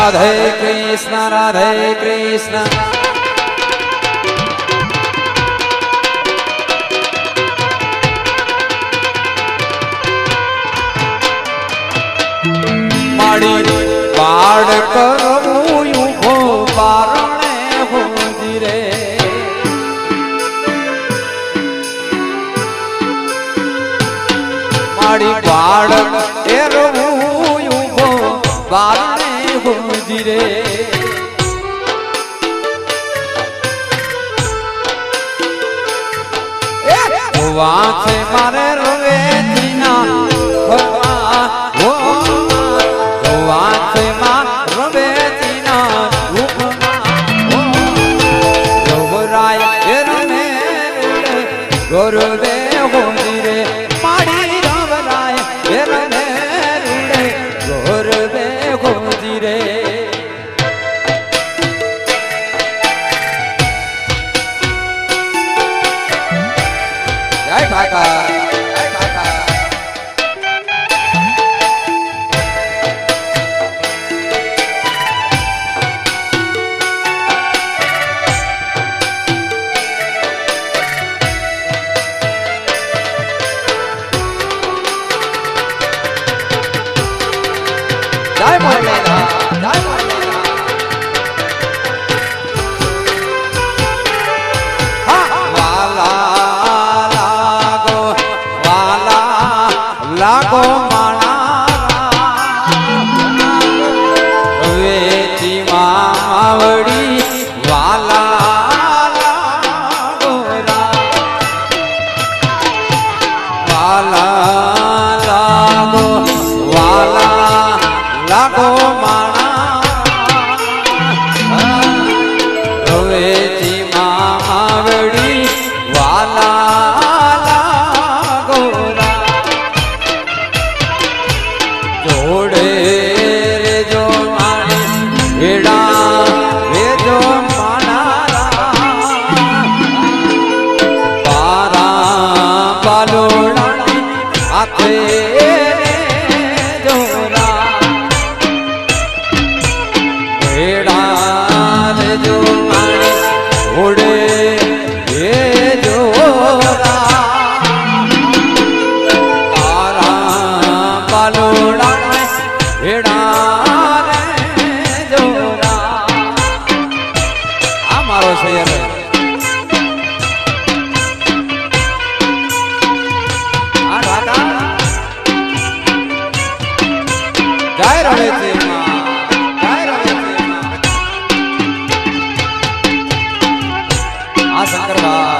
રાધે કૃષ્ણ રાધે કૃષ્ણ માડી પાડ કરું યુખો પારણે હોજી રે પાડી પાડ એરવું યુખો પારણે હોજી રે વાંચે મારે જય ઠાકર જય વાલા લાગો વાલા લાગો માણા હવેથી માવડી વાલા લાગો રા. જોડે રેજો મારી વેડા આ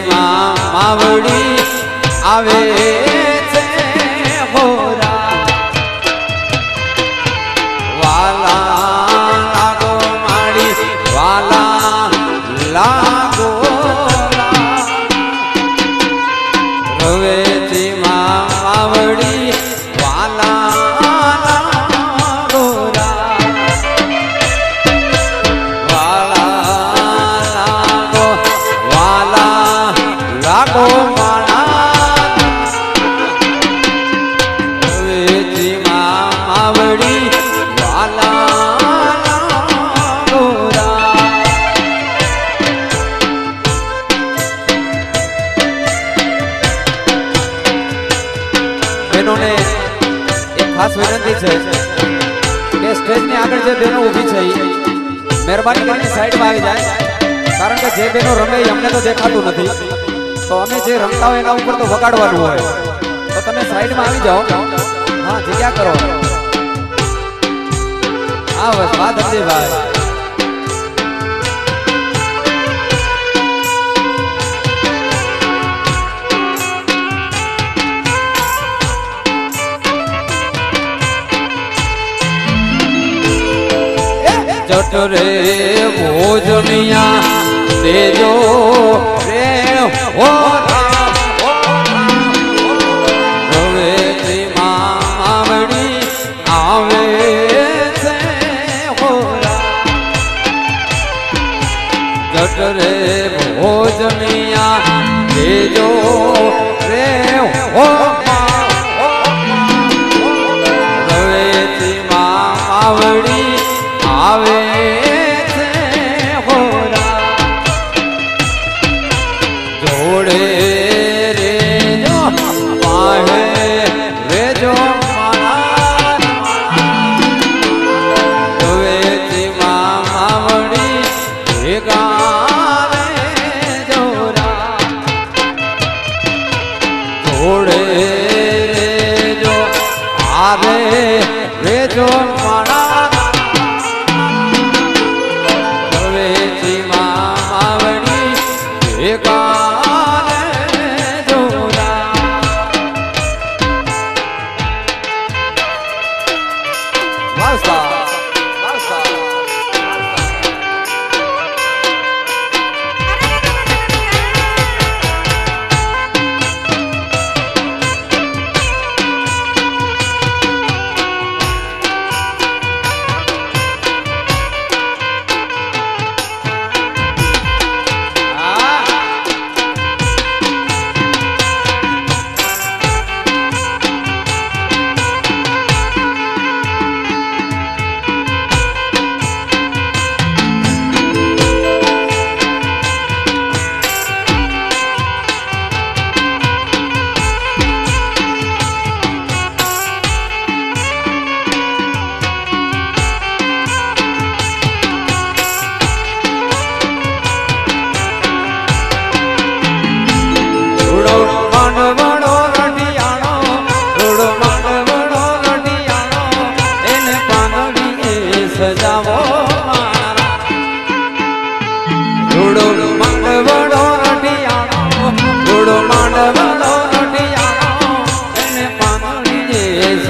હવેથી માવડી આવે. ખાસ વિનંતી છે કે સ્ટેજની આગળ જે બહેનો ઊભી છે, મહેરબાની કરીને સાઈડમાં આવી જાય, કારણ કે જે બહેનો રમે અમને તો દેખાતું નથી. તો અમે જે રમતા હોય એના ઉપર તો વગાડવાનું હોય. તો તમે સાઈડમાં આવી જાઓ. હા, જગ્યા કરો. હા, બસ, વાત હતી ભાઈ જટ રે ભોજમિયા દેજો રે હો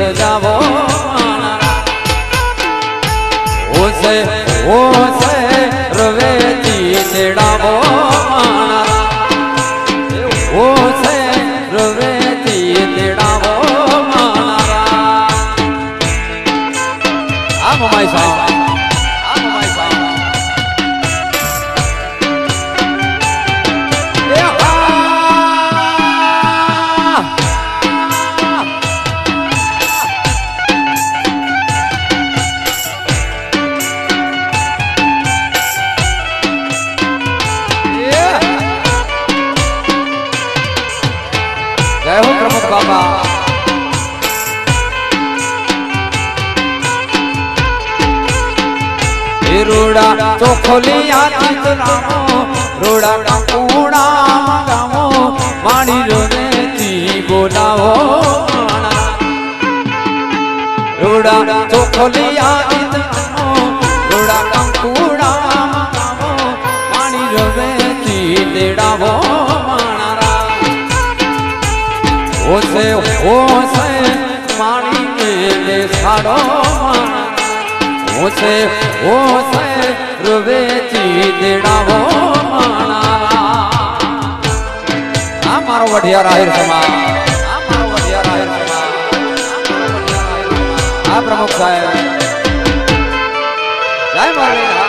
સજાવો મારા. ઓસે ઓસે એ રોડા ચોખલિયા ચિતરામો રોડા કુણા ગામો માણી રોને તી બોલાવો માણા. રોડા ચોખલિયા ચિતરામો રોડા કાકુડા ગામો માણી રોને તી તેડાવો હોશે હોશે ઓસે માણીને સાડો માણા. ઓસે ઓસે રવેચી દેડાવો. આ મારો વઢિયાર આહિર સમા આ મારો વઢિયાર આહિર સમા આ મારો પ્રમુખ સાહેબ. જય મારેલા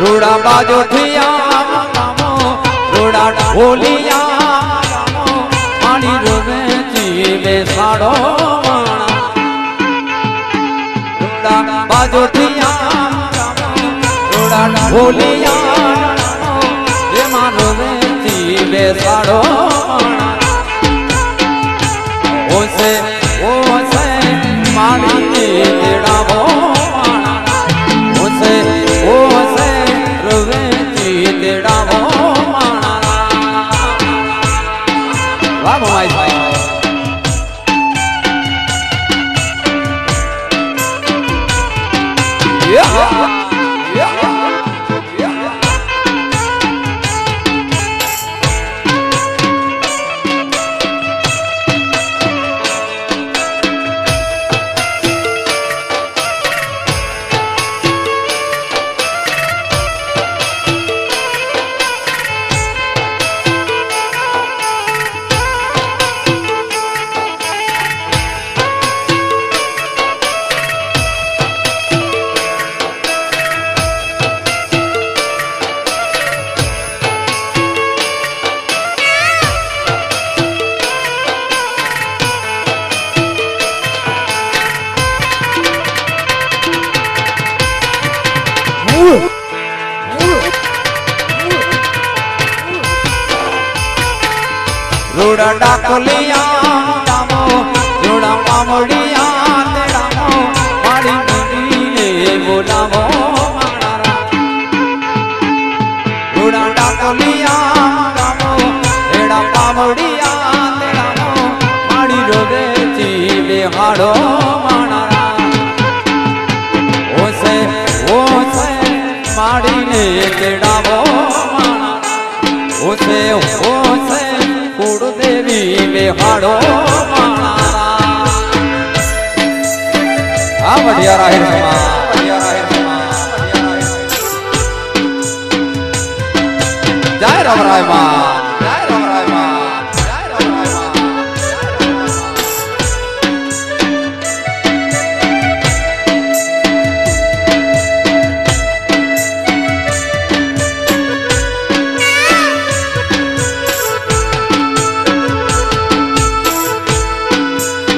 રૂડા બાજો ઠિયા, રૂડા ઢોલિયા, પાણી રોવે જીવે સાડો રૂડા બાજો ઠિયા, રૂડા ઢોલિયા, એમાં રોવે જીવે સાડો રૂડા ડાકોલિયા રામો રૂડા મામડિયા તે રામો મારી દીદીને બોલાવો રૂડા ડાકોલિયા રામો રેડા મામડિયા તે રામો મારી રોદે જીવે હાડો મારા. આ વડિયા રાહિર સમા વડિયા રાહિર સમા જય રામ રાયમાં.